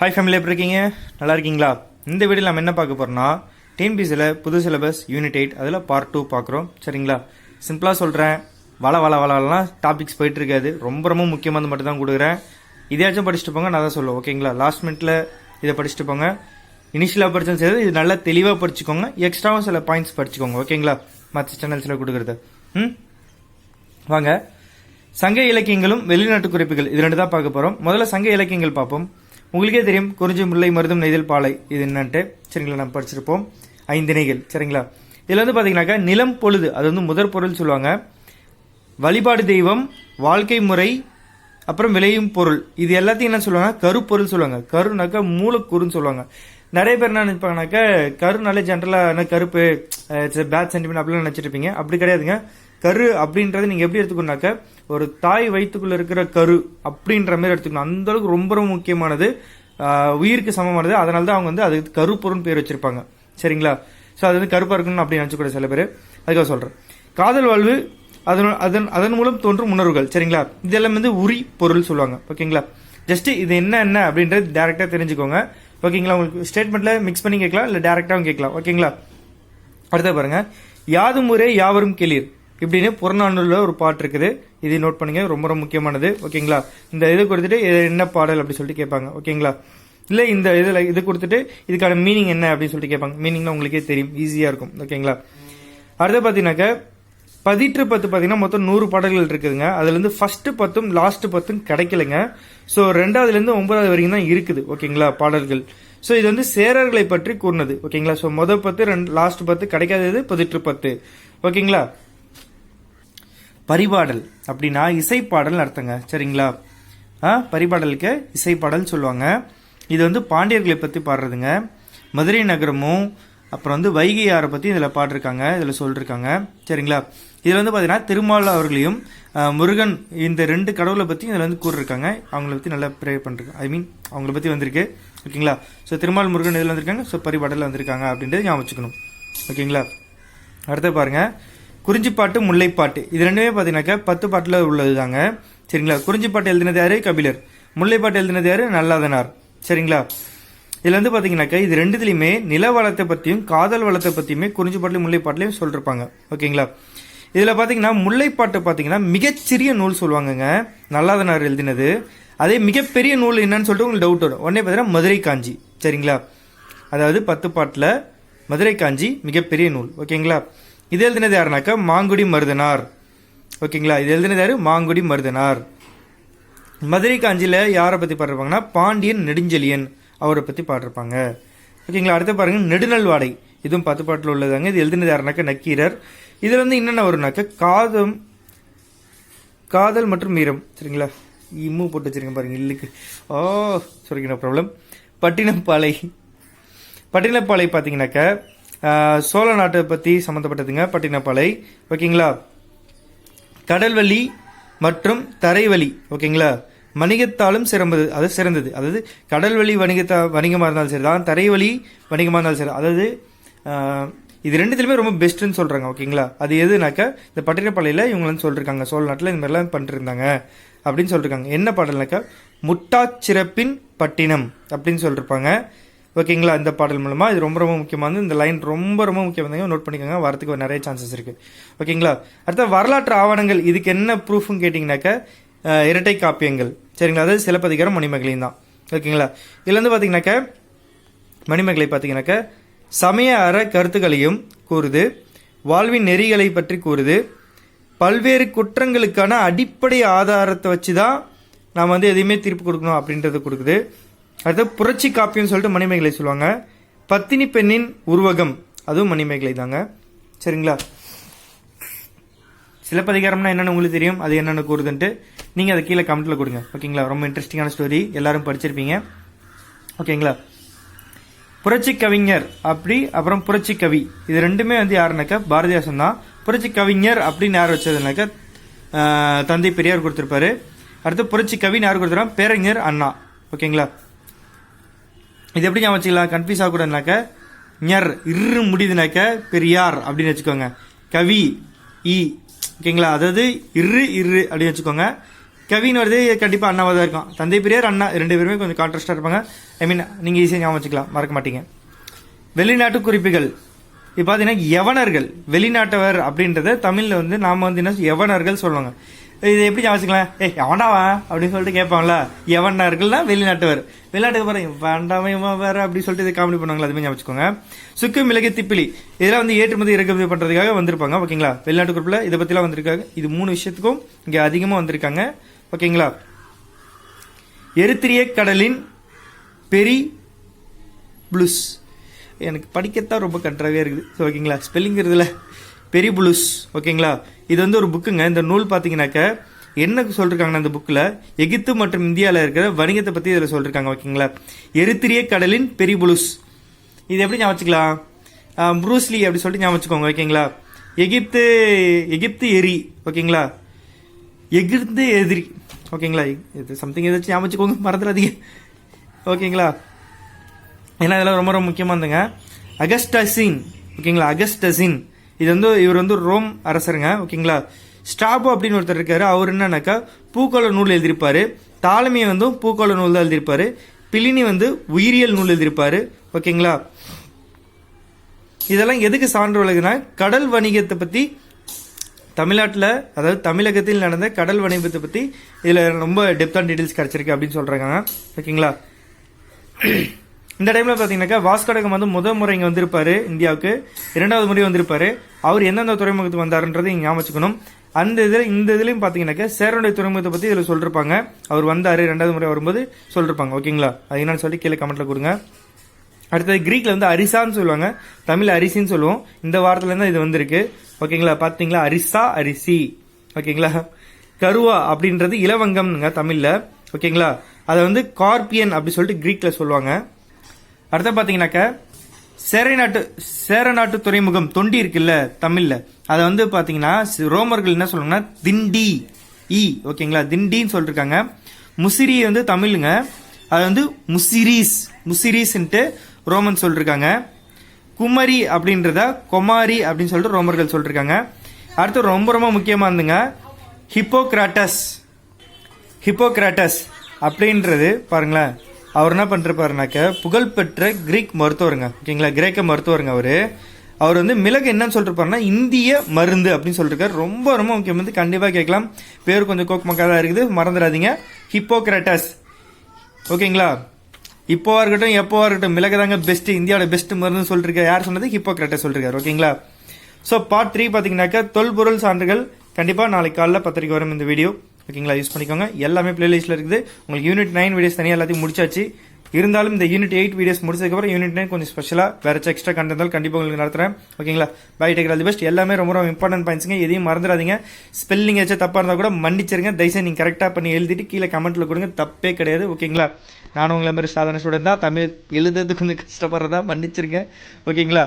Hi family எப்படி இருக்கீங்க? நல்லா இருக்கீங்களா? இந்த வீடியோ நம்ம என்ன பார்க்க போகிறோம்னா டிஎன்பிசியில் புது சிலபஸ் யூனிட் எயிட் அதில் பார்ட் டூ பார்க்குறோம். சரிங்களா? சிம்பிளாக சொல்கிறேன் வள வள வளலாம் டாபிக்ஸ் போயிட்டு இருக்காது. ரொம்ப ரொம்ப முக்கியமானது மட்டும் தான் கொடுக்குறேன். இதையாச்சும் படிச்சுட்டு போங்க நான் தான் சொல்லுவேன். ஓகேங்களா? லாஸ்ட் மினிட்ல இதை படிச்சுட்டு போங்க. இனிஷியலாக படித்தது சரி இது நல்லா தெளிவாக படிச்சுக்கோங்க. எக்ஸ்ட்ராவும் சில பாயிண்ட்ஸ் படிச்சுக்கோங்க. ஓகேங்களா? மற்ற சேனல்ஸில் கொடுக்குறது. ம்? வாங்க. சங்க இலக்கியங்களும் வெளிநாட்டு குறிப்புகள். இது ரெண்டு தான் பார்க்க போகிறோம் முதல்ல சங்க இலக்கியங்கள் பார்ப்போம். உங்களுக்கே தெரியும் குறிஞ்சி முல்லை மருதம் நெய்தல் பாலை இது என்னன்ட்டு. சரிங்களா நம்ம படிச்சிருப்போம். ஐந்திணைகள் சரிங்களா? இதில் வந்து பார்த்தீங்கன்னாக்கா நிலம் பொழுது அது வந்து முதற் பொருள் சொல்லுவாங்க. வழிபாடு தெய்வம் வாழ்க்கை முறை அப்புறம் விளையும் பொருள். இது எல்லாத்தையும் என்ன சொல்லுவாங்க? கருப்பொருள் சொல்லுவாங்க. கருனாக்கா மூலக்கூறுன்னு சொல்லுவாங்க. நிறைய பேர் என்ன நினைப்பாங்கனாக்கா கருனாலே ஜென்ரலா கருப்பு பேட் சென்டிமெண்ட் அப்படிலாம் நினச்சிட்டு இருப்பீங்க. அப்படி கிடையாதுங்க. கரு அப்படின்றத நீங்க எப்படி எடுத்துக்கணுனாக்க ஒரு தாய் வயிற்றுக்குள்ள இருக்கிற கரு அப்படின்ற மாதிரி எடுத்துக்கணும். அந்த அளவுக்கு ரொம்ப ரொம்ப முக்கியமானது. உயிருக்கு சமமானது. அதனால தான் அவங்க வந்து அதுக்கு கருப்பொருள் பேர் வச்சிருப்பாங்க. சரிங்களா? ஸோ அது வந்து கருப்பாக இருக்கணும் அப்படின்னு நினச்சக்கூட சில பேர். அதுக்காக சொல்கிறேன் காதல் வாழ்வு அதன் அதன் அதன் மூலம் தோன்றும் உணர்வுகள். சரிங்களா? இதெல்லாம் வந்து உரி பொருள் சொல்லுவாங்க. ஓகேங்களா? ஜஸ்ட் இது என்ன என்ன அப்படின்றது டேரெக்டாக தெரிஞ்சுக்கோங்க. ஓகேங்களா? உங்களுக்கு ஸ்டேட்மெண்ட்ல மிக்ஸ் பண்ணி கேட்கலாம் இல்லை டேரெக்டாகவும் கேட்கலாம். ஓகேங்களா? அடுத்த பாருங்க. யாதும் ஊரே யாவரும் கேளீர். இப்படின்னு புறநானூலில் ஒரு பாட்டு இருக்குது. இதை நோட் பண்ணுங்க ரொம்ப ரொம்ப முக்கியமானது. ஓகேங்களா? இந்த இது கொடுத்துட்டு இது என்ன பாடல் அப்படி சொல்லிட்டு கேட்பாங்க. ஓகேங்களா? இல்லை இந்த இதில் இது கொடுத்துட்டு இதுக்கான மீனிங் என்ன அப்படின்னு சொல்லிட்டு கேட்பாங்க. மீனிங்னா உங்களுக்கே தெரியும். ஈஸியாக இருக்கும். ஓகேங்களா? அடுத்து பார்த்தீங்கன்னாக்கா பதிற்று பத்து பார்த்தீங்கன்னா மொத்தம் நூறு பாடல்கள் இருக்குதுங்க. அதுலேருந்து ஃபஸ்ட்டு ஃபர்ஸ்ட் பத்தும் லாஸ்ட் பத்தும் கிடைக்கலங்க. ஸோ ரெண்டாவதுலேருந்து ஒன்பதாவது வரைக்கும் தான் இருக்குது. ஓகேங்களா? பாடல்கள். ஸோ இது வந்து சேரர்களை பற்றி கூறினது. ஓகேங்களா? ஸோ மொதல் பத்து ரெண்டு லாஸ்ட் பத்து கிடைக்காதது பதிற்று பத்து. ஓகேங்களா? பரிபாடல். அப்படின்னா இசைப்பாடல் அர்த்தங்க. சரிங்களா? ஆ பரிபாடலுக்கு இசைப்பாடல் சொல்லுவாங்க. இது வந்து பாண்டியர்களை பற்றி பாடுறதுங்க. மதுரை நகரமும் அப்புறம் வந்து வைகை ஆறை பற்றி இதில் பாடிருக்காங்க. இதில் சொல்லிருக்காங்க. சரிங்களா? இதில் வந்து பார்த்தீங்கன்னா திருமால் அவர்களையும் முருகன் இந்த ரெண்டு கடவுளை பற்றி இதில் வந்து கூறிருக்காங்க. அவங்கள பற்றி நல்லா ப்ரே பண்ணிருக்காங்க ஐ மீன் அவங்கள பற்றி வந்திருக்கு. ஓகேங்களா? ஸோ திருமால் முருகன் இதில் வந்திருக்காங்க. ஸோ பரிபாடலில் வந்திருக்காங்க அப்படின்றது ஞாபகம் வச்சுக்கணும். ஓகேங்களா? அடுத்து பாருங்கள் குறிஞ்சிப்பாட்டு முல்லைப்பாட்டு. இது ரெண்டுமே பார்த்தீங்கன்னாக்கா பத்து பாட்டில் உள்ளது தாங்க சரிங்களா? குறிஞ்சிப்பாட்டு எழுதினது யாரு? கபிலர். முல்லைப்பாட்டு எழுதினது யாரு? நல்லாதனார். சரிங்களா? இதில் வந்து பார்த்தீங்கன்னாக்கா இது ரெண்டுத்துலையுமே நில வளத்தை பற்றியும் காதல் வளத்தை பற்றியுமே குறிஞ்சிப்பாட்டிலையும் முல்லைப்பாட்டிலையும் சொல்லிருப்பாங்க. ஓகேங்களா? இதில் பார்த்தீங்கன்னா முல்லைப்பாட்டு பார்த்தீங்கன்னா மிகச்சிறிய நூல் சொல்லுவாங்கங்க. நல்லாதனார் எழுதினது. அதே மிகப்பெரிய நூல் என்னன்னு சொல்லிட்டு உங்களுக்கு டவுட் வரும். உடனே பார்த்தீங்கன்னா மதுரை காஞ்சி. சரிங்களா? அதாவது பத்து பாட்டில் மதுரை காஞ்சி மிகப்பெரிய நூல். ஓகேங்களா? இது எழுதினது யாருனாக்கா? மாங்குடி மருதனார். ஓகேங்களா? இது எழுதினது யார்? மாங்குடி மருதனார். மதுரை காஞ்சியில் யாரை பற்றி பாடிருப்பாங்கன்னா பாண்டியன் நெடுஞ்செழியன் அவரை பற்றி பாடிருப்பாங்க. ஓகேங்களா? அடுத்து பாருங்கள் நெடுநல் வாடை இதுவும் பத்து பாட்டில் உள்ளதாங்க. இது எழுதினது யாருனாக்கா? நக்கீரர். இதில் வந்து என்னென்ன வரும்னாக்கா காதம் காதல் மற்றும் மீரம் சரிங்களா? இம்மு போட்டு வச்சிருக்கேன் பாருங்கள் இல்லுக்கு. ஓ சொல்லிக்கிற ப்ராப்ளம் பட்டினப்பாலை. பட்டினப்பாலை பார்த்தீங்கன்னாக்கா சோழ நாட்டை பற்றி சம்மந்தப்பட்டதுங்க பட்டினப்பாலை. ஓகேங்களா? கடல்வழி மற்றும் தரைவழி ஓகேங்களா? வணிகத்தாலும் சிறந்தது அது சிறந்தது. அதாவது கடல்வழி வணிகத்தா வணிகமாக இருந்தாலும் சரி தான் தரைவழி வணிகமாக இருந்தாலும் சரி. அதாவது இது ரெண்டுத்துலையுமே ரொம்ப பெஸ்ட்டுன்னு சொல்கிறாங்க ஓகேங்களா? அது எதுனாக்கா இந்த பட்டினப்பாளையில் இவங்களும் வந்து சோழ நாட்டில் இந்த மாதிரிலாம் பண்ணிருந்தாங்க அப்படின்னு சொல்லியிருக்காங்க என்ன பாடல்னாக்கா முட்டாச்சிறப்பின் பட்டினம் அப்படின்னு சொல்லியிருப்பாங்க ஓகேங்களா? இந்த பாடல் மூலமாக இது ரொம்ப ரொம்ப முக்கியமானது இந்த லைன் ரொம்ப ரொம்ப முக்கியமானது நோட் பண்ணிக்கோங்க. வரதுக்கு நிறைய சான்சஸ் இருக்குது ஓகேங்களா? அடுத்த வரலாற்று ஆவணங்கள். இதுக்கு என்ன ப்ரூஃப்னு கேட்டிங்கனாக்கா இரட்டை காப்பியங்கள். சரிங்களா? அதாவது சிலப்பதிகாரம் மணிமகளையும் தான். ஓகேங்களா? இதில் வந்து பார்த்தீங்கன்னாக்கா மணிமகளை பார்த்தீங்கன்னாக்கா சமய அற கருத்துக்களையும் கூறுது. வாழ்வின் நெறிகளை பற்றி கூறுது. பல்வேறு குற்றங்களுக்கான அடிப்படை ஆதாரத்தை வச்சு தான் நாம் வந்து எதையுமே தீர்ப்பு கொடுக்கணும் அப்படின்றத கொடுக்குது. அடுத்து புரட்சி காப்பியம்னு சொல்லிட்டு மணிமேகலை சொல்லுவாங்க. பத்தினி பெண்ணின் உருவகம் அதுவும் மணிமேகலை தாங்க. சரிங்களா? சிலப்பதிகாரம்னா என்னென்னு உங்களுக்கு தெரியும் அது என்னென்னு கூறுதுன்ட்டு நீங்கள் அதை கீழே கமெண்ட்டில் கொடுங்க. ஓகேங்களா? ரொம்ப இன்ட்ரெஸ்டிங்கான ஸ்டோரி எல்லாரும் படிச்சிருப்பீங்க. ஓகேங்களா? புரட்சி கவிஞர் அப்படி அப்புறம் புரட்சி கவி. இது ரெண்டுமே வந்து யாருனாக்கா? பாரதிதாசன் தான். புரட்சி கவிஞர் அப்படின்னு யார் வச்சதுனாக்கா? தந்தை பெரியார் கொடுத்துருப்பாரு. அடுத்து புரட்சி கவின்னு யார் கொடுத்துருவா பேரறிஞர் அண்ணா. ஓகேங்களா? இது எப்படி ஞாபகம் வச்சுக்கலாம்? கன்ஃபியூஸ் ஆகக்கூடாதுனாக்க ஞர் இரு முடியுதுனாக்க பெரியார் அப்படின்னு வச்சுக்கோங்க. கவி இ ஓகேங்களா? அதாவது இரு இரு அப்படின்னு வச்சுக்கோங்க. கவின்னு வருது கண்டிப்பாக அண்ணாவாக தான் இருக்கும். தந்தை பெரியார் அண்ணா ரெண்டு பேருமே கொஞ்சம் கான்ட்ராஸ்டாக இருப்பாங்க. ஐ மீன் நீங்கள் ஈஸியாக ஞாபகம் வச்சுக்கலாம். மறக்க மாட்டீங்க. வெளிநாட்டு குறிப்புகள். இப்போ பார்த்தீங்கன்னா யவனர்கள் வெளிநாட்டவர் அப்படின்றத தமிழில் வந்து நாம் வந்து என்ன யவனர்கள் சொல்லுவாங்க. இது எப்படி ஞாபகம் வச்சுக்கலாம் ஏய் எவன்டாவா அப்படின்னு சொல்லிட்டு கேட்பான்ல. எவன்னா இருக்குல்ல வெளிநாட்டவர். வெளிநாட்டுக்கு பாருங்க வேண்டாம் இவன் வேற அப்படி சொல்லிட்டு இதை காமெடி பண்ணுவாங்களா அதுமாதிரி ஞாபகம் வச்சுக்கோங்க சுக்கு மிளகு திப்பிலி. இதெல்லாம் வந்து ஏற்றுமதி இறக்குமதி பண்ணுறதுக்காக வந்திருப்பாங்க ஓகேங்களா? வெளிநாட்டு குரூப்பில் இதை பற்றிலாம் வந்திருக்காங்க. இது மூணு விஷயத்துக்கும் இங்கே அதிகமாக வந்திருக்காங்க ஓகேங்களா? எரித்திரிய கடலின் பெரி ப்ளூஸ். எனக்கு படிக்கத்தான் ரொம்ப கன்றாவே இருக்குது. ஸோ ஓகேங்களா? ஸ்பெல்லிங் இருக்குதுல பெரி ஓகேங்களா இது வந்து ஒரு புக்குங்க இந்த நூல் பார்த்தீங்கன்னாக்க என்ன சொல்லிருக்காங்கன்னா அந்த புக்கில் எகிப்து மற்றும் இந்தியாவில் இருக்கிற வணிகத்தை பற்றி இதில் சொல்லியிருக்காங்க ஓகேங்களா எரித்திரிய கடலின் பெரி இது எப்படி ஞாபகம் வச்சுக்கலாம்? ப்ரூஸ்லி அப்படி சொல்லிட்டு ஞாபகம் வச்சுக்கோங்க ஓகேங்களா எகிப்து எகிப்து எரி ஓகேங்களா எகிர்ந்து எதிரி ஓகேங்களா இது சம்திங் ஏதாச்சும் ஞாபகம் வச்சுக்கோங்க மறந்துடாதீங்க. ஓகேங்களா ஏன்னா இதெல்லாம் ரொம்ப ரொம்ப முக்கியமாக இருந்துங்க. அகஸ்டசின் ஓகேங்களா அகஸ்டசின் இது வந்து இவர் வந்து ரோம் அரசருங்க ஓகேங்களா? ஸ்டாபோ அப்படின்னு ஒருத்தர் இருக்காரு. அவர் என்னன்னாக்கா பூக்கோள நூல் எழுதியிருப்பாரு. தாலமியை வந்து பூக்கோள நூல் தான் எழுதியிருப்பாரு. பிலினி வந்து உயிரியல் நூல் எழுதியிருப்பாரு. ஓகேங்களா? இதெல்லாம் எதுக்கு சான்று விலகுனா கடல் வணிகத்தை பற்றி தமிழ்நாட்டில் அதாவது தமிழகத்தில் நடந்த கடல் வணிகத்தை பற்றி இதில் ரொம்ப டெப்தான் டீட்டெயில்ஸ் கிடச்சிருக்கு அப்படின்னு சொல்கிறாங்க ஓகேங்களா? இந்த டைமில் பார்த்தீங்கன்னாக்கா வாஸ்கோடகம் வந்து முதல் முறை இங்கே வந்திருப்பாரு இந்தியாவுக்கு. இரண்டாவது முறை வந்திருப்பாரு. அவர் எந்தெந்த துறைமுகத்துக்கு வந்தாருன்றதை இங்கே ஞாபகம் அந்த இதில் இந்த இதுலையும் பார்த்தீங்கன்னாக்கா சேரனுடைய துறைமுகத்தை பற்றி இதில் சொல்லிருப்பாங்க. அவர் வந்தார் ரெண்டாவது முறை வரும்போது சொல்லிருப்பாங்க. ஓகேங்களா அது என்னன்னு சொல்லி கீழே கமெண்ட்டில் கொடுங்க. அடுத்தது கிரீக்ல வந்து அரிசான்னு சொல்லுவாங்க. தமிழ் அரிசின்னு சொல்லுவோம். இந்த வாரத்துல தான் இது வந்திருக்கு. ஓகேங்களா பாத்தீங்களா? அரிசா அரிசி. ஓகேங்களா கருவா அப்படின்றது இலவங்கம்ங்க தமிழ்ல. ஓகேங்களா அதை வந்து கார்பியன் அப்படி சொல்லிட்டு கிரீக்ல சொல்லுவாங்க. அடுத்த பார்த்தீங்கன்னாக்க சேரநாட்டு சேரநாட்டு துறைமுகம் தொண்டி இருக்குல்ல தமிழ்ல. அதை வந்து பார்த்தீங்கன்னா ரோமர்கள் என்ன சொல்லுவாங்கன்னா திண்டி இ ஓகேங்களா? திண்டின்னு சொல்லிருக்காங்க. முசிறி வந்து தமிழுங்க. அது வந்து முசிரீஸ் முசிரீஸ்ன்ட்டு ரோமன் சொல்லிருக்காங்க. குமரி அப்படின்றத கொமாரி அப்படின்னு சொல்லிட்டு ரோமர்கள் சொல்லிருக்காங்க. அடுத்து ரொம்ப ரொம்ப முக்கியமாக இருந்துங்க ஹிப்போக்ராட்டஸ். ஹிப்போக்ராட்டஸ் அப்படின்றது பாருங்களேன். அவர் என்ன பண்ணிருப்பாருனாக்க புகழ்பெற்ற கிரீக் மருத்துவருங்க. ஓகேங்களா? கிரேக்க மருத்துவருங்க அவர். அவர் வந்து மிளகு என்னன்னு சொல்லிருப்பாருன்னா இந்திய மருந்து அப்படின்னு சொல்லிருக்காரு. ரொம்ப ரொம்ப முக்கியம். வந்து கண்டிப்பாக கேட்கலாம். பேர் கொஞ்சம் கோக் தான் இருக்குது. மறந்துடாதீங்க. ஹிப்போக்ரட்டஸ். ஓகேங்களா? இப்போவா இருக்கட்டும் எப்போவா இருக்கட்டும் மிளகு தாங்க பெஸ்ட் இந்தியாவோட பெஸ்ட் மருந்து சொல்லிருக்காரு யார் சொன்னது? ஹிப்போக்ரட்டஸ் சொல்லிருக்காரு. ஓகேங்களா? ஸோ பார்ட் த்ரீ பார்த்தீங்கன்னாக்கா தொல்பொருள் சான்றுகள். கண்டிப்பாக நாளைக்கு காலைல பத்திரிக்கை வரும் இந்த வீடியோ ஓகேங்களா? யூஸ் பண்ணிக்கோங்க. எல்லாமே பிளேலிஸ்ட்டில் இருக்குது. உங்களுக்கு யூனிட் நைன் வீடியோஸ் தனியாக எல்லாத்தையும் முடிச்சாச்சு. இருந்தாலும் இந்த யூனிட் எயிட் வீடியோஸ் முடிச்சதுக்கப்புறம் யூனிட் நைன் கொஞ்சம் ஸ்பெஷலாக வேற எக்ஸ்ட்ரா கண்டென்ட் இருந்தாலும் கண்டிப்பாக உங்களுக்கு நடத்துறேன். ஓகேங்களா? Bye take all the best எல்லாமே ரொம்ப ரொம்ப இம்பார்ட்டன்ட் பாயிண்ட்ஸுங்க எதையும் மறந்துடாதீங்க. ஸ்பெல்லிங் ஏதாச்சும் தப்பாக இருந்தால் கூட மன்னிச்சிருங்க. தயவுசெய்து நீங்கள் கரெக்டாக பண்ணி எழுதிட்டு கீழே கமெண்ட்டில் கொடுங்க. தப்பே கிடையாது. ஓகேங்களா? நானும் உங்களை மாதிரி சாதாரண ஸ்டூடெண்ட் தான். தமிழ் எழுதுறதுக்கு கொஞ்சம் கஷ்டப்படுறதா மன்னிச்சிருங்க. ஓகேங்களா?